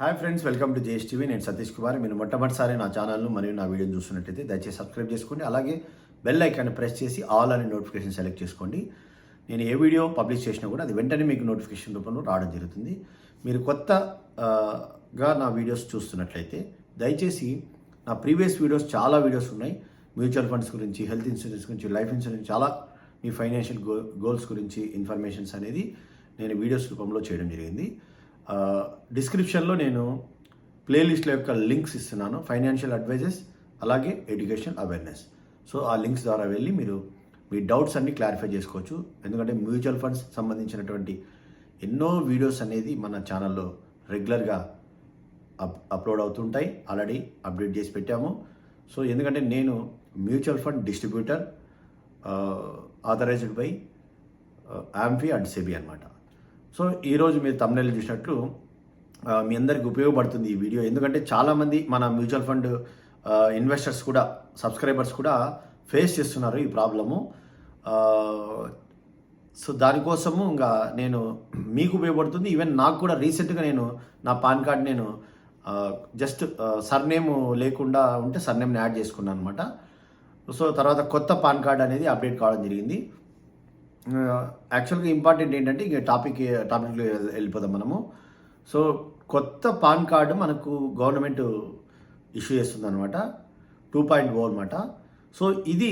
Hi friends welcome to JSTV నేను సతీష్ కుమార్. మీరు మొట్టమొదటిసారి నా ఛానల్ను మరియు నా వీడియోని చూస్తున్నట్టయితే దయచేసి సబ్స్క్రైబ్ చేసుకోండి. అలాగే బెల్ ఐకాన్ని ప్రెస్ చేసి ఆల్ అనే నోటిఫికేషన్ సెలెక్ట్ చేసుకోండి. నేను ఏ వీడియో పబ్లిష్ చేసినా కూడా అది వెంటనే మీకు నోటిఫికేషన్ రూపంలో రావడం జరుగుతుంది. మీరు కొత్తగా నా వీడియోస్ చూస్తున్నట్లయితే దయచేసి నా ప్రీవియస్ వీడియోస్ చాలా వీడియోస్ ఉన్నాయి. మ్యూచువల్ ఫండ్స్ గురించి హెల్త్ ఇన్సూరెన్స్ గురించి లైఫ్ ఇన్సూరెన్స్ చాలా మీ ఫైనాన్షియల్ గో గోల్స్ గురించి ఇన్ఫర్మేషన్స్ అనేది నేను వీడియోస్ రూపంలో చేయడం జరిగింది. డిస్క్రిప్షన్లో నేను ప్లేలిస్ట్ల యొక్క లింక్స్ ఇస్తున్నాను ఫైనాన్షియల్ అడ్వైజెస్ అలాగే ఎడ్యుకేషన్ అవేర్నెస్ సో ఆ లింక్స్ ద్వారా వెళ్ళి మీరు మీ డౌట్స్ అన్ని క్లారిఫై చేసుకోవచ్చు. ఎందుకంటే మ్యూచువల్ ఫండ్స్ సంబంధించినటువంటి ఎన్నో వీడియోస్ అనేది మన ఛానల్లో రెగ్యులర్గా అప్ అప్లోడ్ అవుతుంటాయి. ఆల్రెడీ అప్డేట్ చేసి పెట్టాము. సో ఎందుకంటే నేను mutual fund distributor authorised by AMFI and SEBI అనమాట సో ఈరోజు మీరు తమిళ చూసినట్లు మీ అందరికి ఉపయోగపడుతుంది ఈ వీడియో. ఎందుకంటే చాలామంది మన మ్యూచువల్ ఫండ్ ఇన్వెస్టర్స్ కూడా సబ్స్క్రైబర్స్ కూడా ఫేస్ చేస్తున్నారు ఈ ప్రాబ్లము. సో దానికోసము ఇంకా నేను మీకు ఉపయోగపడుతుంది. ఈవెన్ నాకు కూడా రీసెంట్గా నేను నా పాన్ కార్డ్ నేను జస్ట్ సర్నేమ్ లేకుండా ఉంటే సర్నేమ్ని యాడ్ చేసుకున్నాను అనమాట సో తర్వాత కొత్త పాన్ కార్డ్ అనేది అప్డేట్ కావడం జరిగింది. యాక్చువల్గా ఇంపార్టెంట్ ఏంటంటే ఇక టాపిక్ టాపిక్లో వెళ్ళిపోదాం మనము. సో కొత్త పాన్ కార్డు మనకు గవర్నమెంట్ ఇష్యూ చేస్తుంది అనమాట టూ పాయింట్ ఓ అనమాట సో ఇది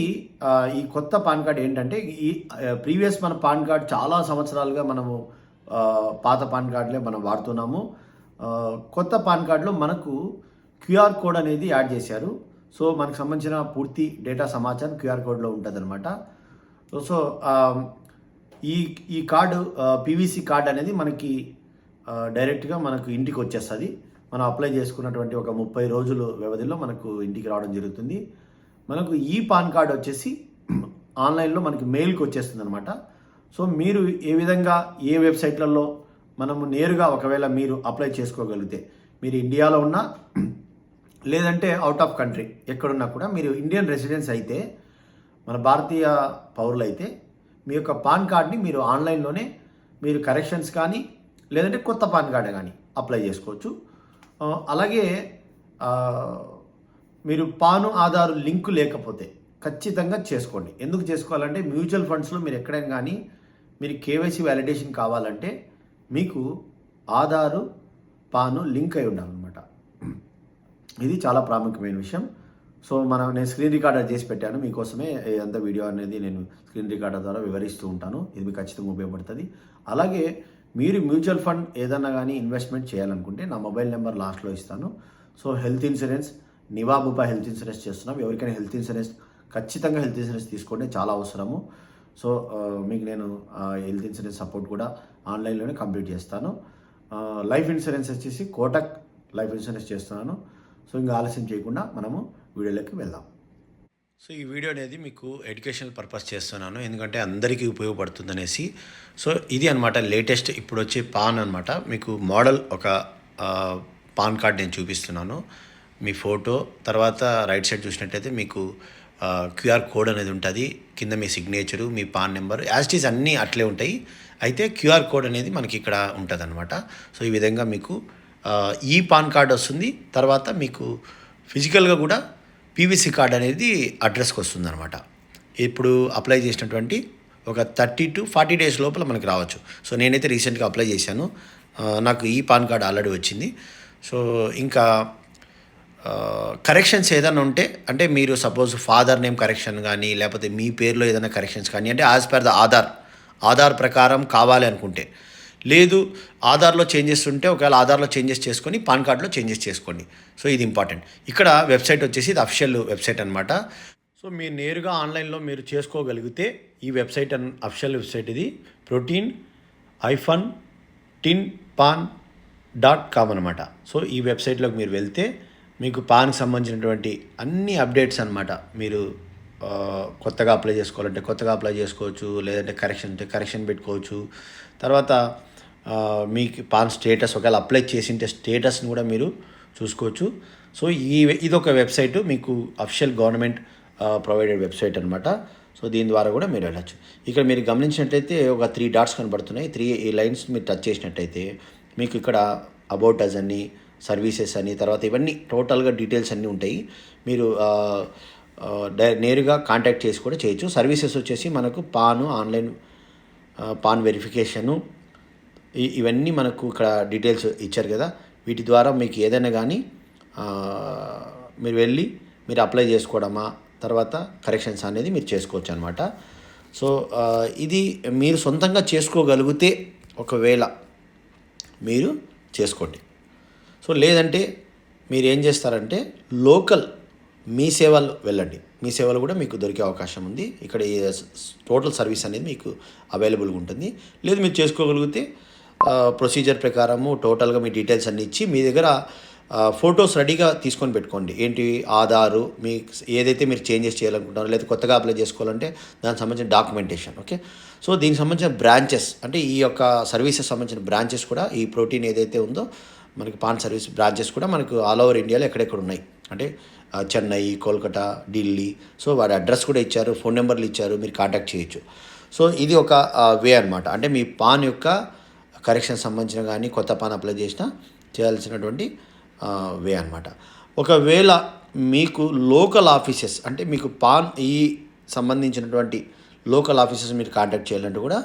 ఈ కొత్త పాన్ కార్డ్ ఏంటంటే ఈ ప్రీవియస్ మన పాన్ కార్డ్ చాలా సంవత్సరాలుగా మనము పాత పాన్ కార్డులే మనం వాడుతున్నాము. కొత్త పాన్ కార్డులో మనకు క్యూఆర్ కోడ్ అనేది యాడ్ చేశారు. సో మనకు సంబంధించిన పూర్తి డేటా సమాచారం క్యూఆర్ కోడ్లో ఉంటుంది సో ఈ ఈ కార్డు పీవీసీ కార్డ్ అనేది మనకి డైరెక్ట్గా మనకు ఇంటికి వచ్చేస్తుంది. మనం అప్లై చేసుకున్నటువంటి ఒక ముప్పై రోజుల వ్యవధిలో మనకు ఇంటికి రావడం జరుగుతుంది. మనకు ఈ పాన్ కార్డ్ వచ్చేసి ఆన్లైన్లో మనకి మెయిల్కి వచ్చేస్తుంది అనమాట సో మీరు ఏ విధంగా ఏ వెబ్సైట్లలో మనము నేరుగా ఒకవేళ మీరు అప్లై చేసుకోగలిగితే మీరు ఇండియాలో ఉన్నా లేదంటే అవుట్ ఆఫ్ కంట్రీ ఎక్కడున్నా కూడా మీరు ఇండియన్ రెసిడెన్స్ అయితే మన భారతీయ పౌరులు అయితే మీ యొక్క పాన్ కార్డ్ని మీరు ఆన్లైన్లోనే మీరు కరెక్షన్స్ కానీ లేదంటే కొత్త పాన్ కార్డ్ కానీ అప్లై చేసుకోవచ్చు. అలాగే మీరు పాను ఆధారు లింక్ లేకపోతే ఖచ్చితంగా చేసుకోండి. ఎందుకు చేసుకోవాలంటే మ్యూచువల్ ఫండ్స్లో మీరు ఎక్కడైనా కానీ మీరు కేవైసీ వ్యాలిడేషన్ కావాలంటే మీకు ఆధారు పాను లింక్ అయి ఉండాలన్నమాట. ఇది చాలా ప్రాముఖ్యమైన విషయం. సో మనం నేను స్క్రీన్ రికార్డర్ చేసి పెట్టాను. మీకోసమే అంత వీడియో అనేది నేను స్క్రీన్ రికార్డర్ ద్వారా వివరిస్తూ ఉంటాను. ఇది మీకు ఖచ్చితంగా ఉపయోగపడుతుంది. అలాగే మీరు మ్యూచువల్ ఫండ్ ఏదన్నా కానీ ఇన్వెస్ట్మెంట్ చేయాలనుకుంటే నా మొబైల్ నెంబర్ లాస్ట్లో ఇస్తాను. So health insurance Niva Bupa health insurance చేస్తున్నాం. ఎవరికైనా హెల్త్ ఇన్సూరెన్స్ ఖచ్చితంగా హెల్త్ ఇన్సూరెన్స్ తీసుకోండి చాలా అవసరము. సో మీకు నేను హెల్త్ ఇన్సూరెన్స్ సపోర్ట్ కూడా ఆన్లైన్లోనే కంప్లీట్ చేస్తాను. లైఫ్ ఇన్సూరెన్స్ వచ్చేసి కోటక్ లైఫ్ ఇన్సూరెన్స్ చేస్తున్నాను. సో ఇంకా ఆలస్యం చేయకుండా మనము వీడియోలోకి వెళ్దాం. సో ఈ వీడియో అనేది మీకు ఎడ్యుకేషనల్ పర్పస్ చేస్తున్నాను. ఎందుకంటే అందరికీ ఉపయోగపడుతుంది అనేసి సో ఇది అనమాట లేటెస్ట్ ఇప్పుడు వచ్చే పాన్ అనమాట మీకు మోడల్ ఒక పాన్ కార్డ్ నేను చూపిస్తున్నాను. మీ ఫోటో తర్వాత రైట్ సైడ్ చూసినట్టయితే మీకు క్యూఆర్ కోడ్ అనేది ఉంటుంది. కింద మీ సిగ్నేచరు మీ పాన్ నెంబర్ యాజ్ ఇట్ అన్నీ అట్లే ఉంటాయి. అయితే క్యూఆర్ కోడ్ అనేది మనకి ఇక్కడ ఉంటుంది అనమాట సో ఈ విధంగా మీకు ఈ పాన్ కార్డ్ వస్తుంది. తర్వాత మీకు ఫిజికల్గా కూడా పీవీసీ కార్డ్ అనేది అడ్రస్కి వస్తుందన్నమాట. ఇప్పుడు అప్లై చేసినటువంటి ఒక థర్టీ టు ఫార్టీ డేస్ లోపల మనకి రావచ్చు. సో నేనైతే రీసెంట్గా అప్లై చేశాను. నాకు ఈ పాన్ కార్డ్ ఆల్రెడీ వచ్చింది. సో ఇంకా కరెక్షన్స్ ఏదైనా ఉంటే అంటే మీరు సపోజ్ ఫాదర్ నేమ్ కరెక్షన్ కానీ లేకపోతే మీ పేరులో ఏదైనా కరెక్షన్స్ కానీ అంటే as per the Aadhaar Aadhaar ప్రకారం కావాలి అనుకుంటే లేదు ఆధార్లో చేంజెస్ ఉంటే ఒకవేళ ఆధార్లో చేంజెస్ చేసుకొని పాన్ కార్డులో చేంజెస్ చేసుకోండి. సో ఇది ఇంపార్టెంట్. ఇక్కడ వెబ్సైట్ వచ్చేసి ఇది అఫిషియల్ వెబ్సైట్ అనమాట సో మీరు నేరుగా ఆన్లైన్లో మీరు చేసుకోగలిగితే ఈ వెబ్సైట్ అన్ అఫిషియల్ వెబ్సైట్ ఇది. Protean hyphen tin pan dot com అనమాట సో ఈ వెబ్సైట్లోకి మీరు వెళ్తే మీకు పాన్కి సంబంధించినటువంటి అన్ని అప్డేట్స్ అనమాట మీరు కొత్తగా అప్లై చేసుకోవాలంటే కొత్తగా అప్లై చేసుకోవచ్చు లేదంటే కరెక్షన్ ఉంటే కరెక్షన్ పెట్టుకోవచ్చు. తర్వాత మీకు పాన్ స్టేటస్ ఒకవేళ అప్లై చేసింటే స్టేటస్ని కూడా మీరు చూసుకోవచ్చు. సో ఈ ఇదొక వెబ్సైట్ మీకు అఫిషియల్ గవర్నమెంట్ ప్రొవైడెడ్ వెబ్సైట్ అనమాట సో దీని ద్వారా కూడా మీరు వెళ్ళచ్చు. ఇక్కడ మీరు గమనించినట్లయితే ఒక త్రీ డాట్స్ కనబడుతున్నాయి. త్రీ ఈ లైన్స్ మీరు టచ్ చేసినట్టయితే మీకు ఇక్కడ అబౌట్ అస్ అని సర్వీసెస్ అని తర్వాత ఇవన్నీ టోటల్గా డీటెయిల్స్ అన్నీ ఉంటాయి. మీరు డై- నేరుగా కాంటాక్ట్ చేసి కూడా చేయొచ్చు. సర్వీసెస్ వచ్చేసి మనకు పాను ఆన్లైన్ పాన్ వెరిఫికేషను ఇవన్నీ మనకు ఇక్కడ డీటెయిల్స్ ఇచ్చారు కదా. వీటి ద్వారా మీకు ఏదైనా కానీ మీరు వెళ్ళి మీరు అప్లై చేసుకోవడమా తర్వాత కరెక్షన్స్ అనేది మీరు చేసుకోవచ్చు అనమాట సో ఇది మీరు సొంతంగా చేసుకోగలిగితే ఒకవేళ మీరు చేసుకోండి. సో లేదంటే మీరు ఏం చేస్తారంటే లోకల్ మీ సేవలు వెళ్ళండి. మీ సేవలు కూడా మీకు దొరికే అవకాశం ఉంది. ఇక్కడ టోటల్ సర్వీస్ అనేది మీకు అవైలబుల్గా ఉంటుంది. లేదు మీరు చేసుకోగలిగితే ప్రొసీజర్ ప్రకారము టోటల్గా మీ డీటెయిల్స్ అన్ని ఇచ్చి మీ దగ్గర ఫొటోస్ రెడీగా తీసుకొని పెట్టుకోండి. ఏంటి? ఆధారు మీ ఏదైతే మీరు చేంజెస్ చేయాలనుకుంటున్నారో లేదా కొత్తగా అప్లై చేసుకోవాలంటే దానికి సంబంధించిన డాక్యుమెంటేషన్ ఓకే సో దీనికి సంబంధించిన బ్రాంచెస్ అంటే ఈ యొక్క సర్వీసెస్ సంబంధించిన బ్రాంచెస్ కూడా ఈ ప్రోటీన్ ఏదైతే ఉందో మనకి పాన్ సర్వీస్ బ్రాంచెస్ కూడా మనకు ఆల్ ఓవర్ ఇండియాలో ఎక్కడెక్కడ ఉన్నాయి? అంటే చెన్నై కోల్కతా ఢిల్లీ సో వాడి అడ్రస్ కూడా ఇచ్చారు ఫోన్ నెంబర్లు ఇచ్చారు మీరు కాంటాక్ట్ చేయొచ్చు. సో ఇది ఒక వే అనమాట అంటే మీ పాన్ యొక్క కరెక్షన్ సంబంధించిన కానీ కొత్త పాన్ అప్లై చేసినా చేయాల్సినటువంటి వే అనమాట ఒకవేళ మీకు లోకల్ ఆఫీసెస్ అంటే మీకు పాన్ ఈ సంబంధించినటువంటి లోకల్ ఆఫీసెస్ మీరు కాంటాక్ట్ చేయాలంటే కూడా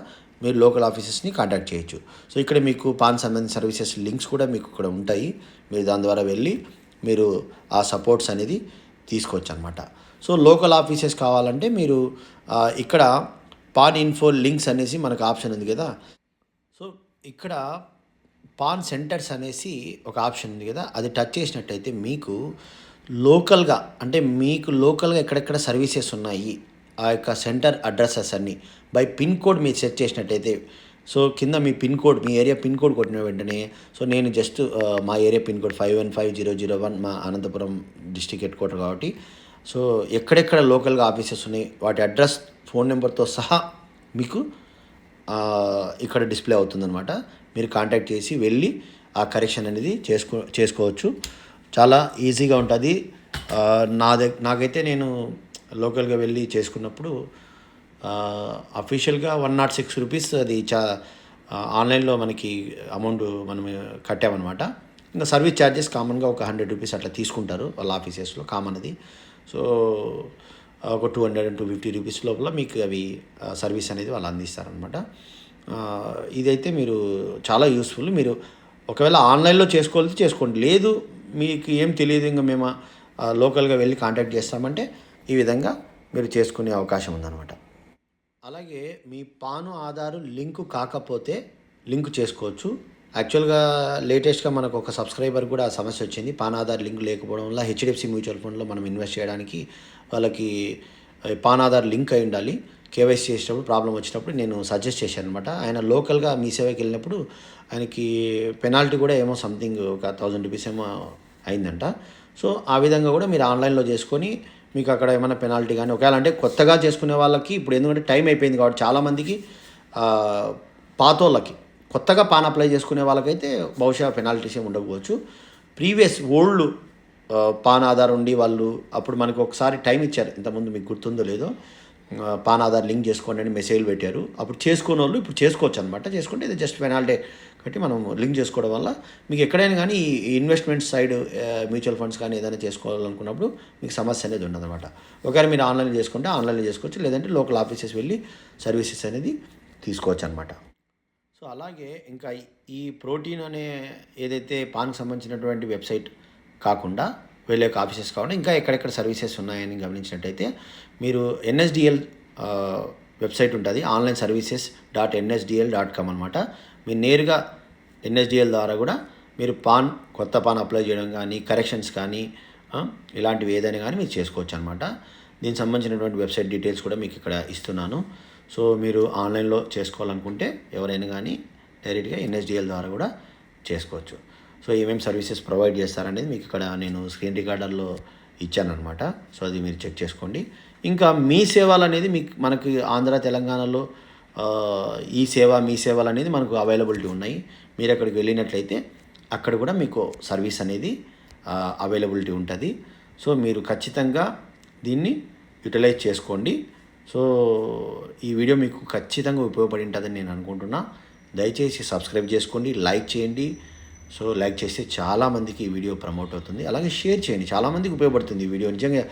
మీరు లోకల్ ఆఫీసెస్ని కాంటాక్ట్ చేయొచ్చు. సో ఇక్కడ మీకు పాన్ సంబంధించిన సర్వీసెస్ లింక్స్ కూడా మీకు ఇక్కడ ఉంటాయి. మీరు దాని ద్వారా వెళ్ళి మీరు ఆ సపోర్ట్స్ అనేది తీసుకోవచ్చు అనమాట సో లోకల్ ఆఫీసెస్ కావాలంటే మీరు ఇక్కడ పాన్ ఇన్ఫో లింక్స్ అనేసి మనకు ఆప్షన్ ఉంది కదా. ఇక్కడ పాన్ సెంటర్స్ అనేసి ఒక ఆప్షన్ ఉంది కదా అది టచ్ చేసినట్టయితే మీకు లోకల్గా అంటే మీకు లోకల్గా ఎక్కడెక్కడ సర్వీసెస్ ఉన్నాయి ఆ యొక్క సెంటర్ అడ్రసెస్ అన్నీ బై పిన్ కోడ్ మీరు సెట్ చేసినట్టయితే సో కింద మీ పిన్ కోడ్ మీ ఏరియా పిన్ కోడ్ కొట్టిన వెంటనే సో నేను జస్ట్ మా area pin code five one five zero zero one మా అనంతపురం డిస్టిక్ హెడ్ క్వార్టర్ కాబట్టి సో ఎక్కడెక్కడ లోకల్గా ఆఫీసెస్ ఉన్నాయి వాటి అడ్రస్ ఫోన్ నెంబర్తో సహా మీకు ఇక్కడ డిస్ప్లే అవుతుందన్నమాట. మీరు కాంటాక్ట్ చేసి వెళ్ళి ఆ కరెక్షన్ అనేది చేసుకో చేసుకోవచ్చు. చాలా ఈజీగా ఉంటుంది. నా దగ్గర నాకైతే నేను లోకల్గా వెళ్ళి చేసుకున్నప్పుడు అఫీషియల్గా వన్ నాట్ సిక్స్ రూపీస్ అది చా ఆన్లైన్లో మనకి అమౌంట్ మనం కట్టామన్నమాట. ఇంకా సర్వీస్ ఛార్జెస్ కామన్గా ఒక హండ్రెడ్ రూపీస్ అట్లా తీసుకుంటారు వాళ్ళ ఆఫీసెస్లో కామన్ అది. సో ఒక two hundred and two fifty rupees లోపల మీకు అవి సర్వీస్ అనేది వాళ్ళు అందిస్తారనమాట ఇదైతే మీరు చాలా యూస్ఫుల్ మీరు ఒకవేళ ఆన్లైన్లో చేసుకోవాలి చేసుకోండి. లేదు మీకు ఏం తెలియదు ఇంకా మేము లోకల్గా వెళ్ళి కాంటాక్ట్ చేస్తామంటే ఈ విధంగా మీరు చేసుకునే అవకాశం ఉందన్నమాట. అలాగే మీ పాను ఆధారు లింకు కాకపోతే లింక్ చేసుకోవచ్చు. యాక్చువల్గా లేటెస్ట్గా మనకు ఒక సబ్స్క్రైబర్ కూడా ఆ సమస్య వచ్చింది. పాన్ ఆధార్ లింక్ లేకపోవడం వల్ల హెచ్డిఎఫ్సి మ్యూచువల్ ఫండ్లో మనం ఇన్వెస్ట్ చేయడానికి వాళ్ళకి పాన్ ఆధార్ లింక్ అయి ఉండాలి. కేవైసీ చేసేటప్పుడు ప్రాబ్లం వచ్చినప్పుడు నేను సజెస్ట్ చేశాను అనమాట ఆయన లోకల్గా మీ సేవకి వెళ్ళినప్పుడు ఆయనకి పెనాల్టీ కూడా ఏమో సంథింగ్ ఒక థౌజండ్ రూపీస్ ఏమో అయిందంట. సో ఆ విధంగా కూడా మీరు ఆన్లైన్లో చేసుకొని మీకు అక్కడ ఏమైనా పెనాల్టీ కానీ ఒకవేళ అంటే కొత్తగా చేసుకునే వాళ్ళకి ఇప్పుడు ఎందుకంటే టైం అయిపోయింది కాబట్టి చాలామందికి పాతోళ్ళకి కొత్తగా పాన్ అప్లై చేసుకునే వాళ్ళకైతే బహుశా పెనాల్టీస్ ఏమి ఉండకపోవచ్చు. ప్రీవియస్ ఓల్డ్ పాన్ ఆధార్ ఉండి వాళ్ళు అప్పుడు మనకు ఒకసారి టైం ఇచ్చారు. ఇంతకుముందు మీకు గుర్తుందో లేదో పాన్ ఆధార్ లింక్ చేసుకోండి అని మెసేజ్లు పెట్టారు. అప్పుడు చేసుకునే వాళ్ళు ఇప్పుడు చేసుకోవచ్చు అనమాట చేసుకుంటే ఇది జస్ట్ పెనాల్టీ కట్టి మనం లింక్ చేసుకోవడం వల్ల మీకు ఎక్కడైనా కానీ ఈ ఇన్వెస్ట్మెంట్ సైడ్ మ్యూచువల్ ఫండ్స్ కానీ ఏదైనా చేసుకోవాలనుకున్నప్పుడు మీకు సమస్య అనేది ఉండదన్నమాట. ఒకవేళ మీరు ఆన్లైన్ చేసుకుంటే ఆన్లైన్లో చేసుకోవచ్చు. లేదంటే లోకల్ ఆఫీసెస్ వెళ్ళి సర్వీసెస్ అనేది తీసుకోవచ్చు అనమాట సో అలాగే ఇంకా ఈ- ప్రోటీన్ అనే ఏదైతే పాన్కి సంబంధించినటువంటి వెబ్సైట్ కాకుండా వెళ్ళే ఆఫీసెస్ కాకుండా ఇంకా ఎక్కడెక్కడ సర్వీసెస్ ఉన్నాయని గమనించినట్టయితే మీరు ఎన్ఎస్డిఎల్ వెబ్సైట్ ఉంటుంది. Online services dot NSDL dot com అనమాట మీరు నేరుగా ఎన్ఎస్డిఎల్ ద్వారా కూడా మీరు పాన్ కొత్త పాన్ అప్లై చేయడం కానీ కరెక్షన్స్ కానీ ఇలాంటివి ఏదైనా కానీ మీరు చేసుకోవచ్చు అనమాట దీనికి సంబంధించినటువంటి వెబ్సైట్ డీటెయిల్స్ కూడా మీకు ఇక్కడ ఇస్తున్నాను. సో మీరు ఆన్లైన్లో చేసుకోవాలనుకుంటే ఎవరైనా కానీ డైరెక్ట్గా ఎన్ఎస్డిఎల్ ద్వారా కూడా చేసుకోవచ్చు. సో ఏమేమి సర్వీసెస్ ప్రొవైడ్ చేస్తారనేది మీకు ఇక్కడ నేను స్క్రీన్ రికార్డర్లో ఇచ్చానమాట సో అది మీరు చెక్ చేసుకోండి. ఇంకా మీ సేవలు అనేది మీకు మనకి ఆంధ్ర తెలంగాణలో ఈ సేవ మీ సేవలు అనేది మనకు అవైలబిలిటీ ఉన్నాయి. మీరు అక్కడికి వెళ్ళినట్లయితే అక్కడ కూడా మీకు సర్వీస్ అనేది అవైలబిలిటీ ఉంటుంది. సో మీరు ఖచ్చితంగా దీన్ని యూటిలైజ్ చేసుకోండి. సో ఈ వీడియో మీకు ఖచ్చితంగా ఉపయోగపడి ఉంటుందని నేను అనుకుంటున్నా. దయచేసి సబ్స్క్రైబ్ చేసుకోండి లైక్ చేయండి. సో లైక్ చేస్తే చాలామందికి ఈ వీడియో ప్రమోట్ అవుతుంది. అలాగే షేర్ చేయండి. చాలామందికి ఉపయోగపడుతుంది ఈ వీడియో. నిజంగా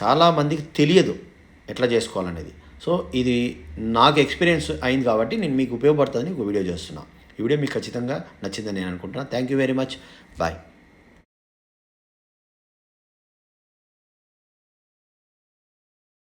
చాలామందికి తెలియదు ఎట్లా చేసుకోవాలనేది. సో ఇది నాకు ఎక్స్పీరియన్స్ అయింది కాబట్టి నేను మీకు ఉపయోగపడుతుందని ఒక వీడియో చేస్తున్నాను ఈ వీడియో మీకు ఖచ్చితంగా నచ్చిందని నేను అనుకుంటున్నాను thank you very much. Bye.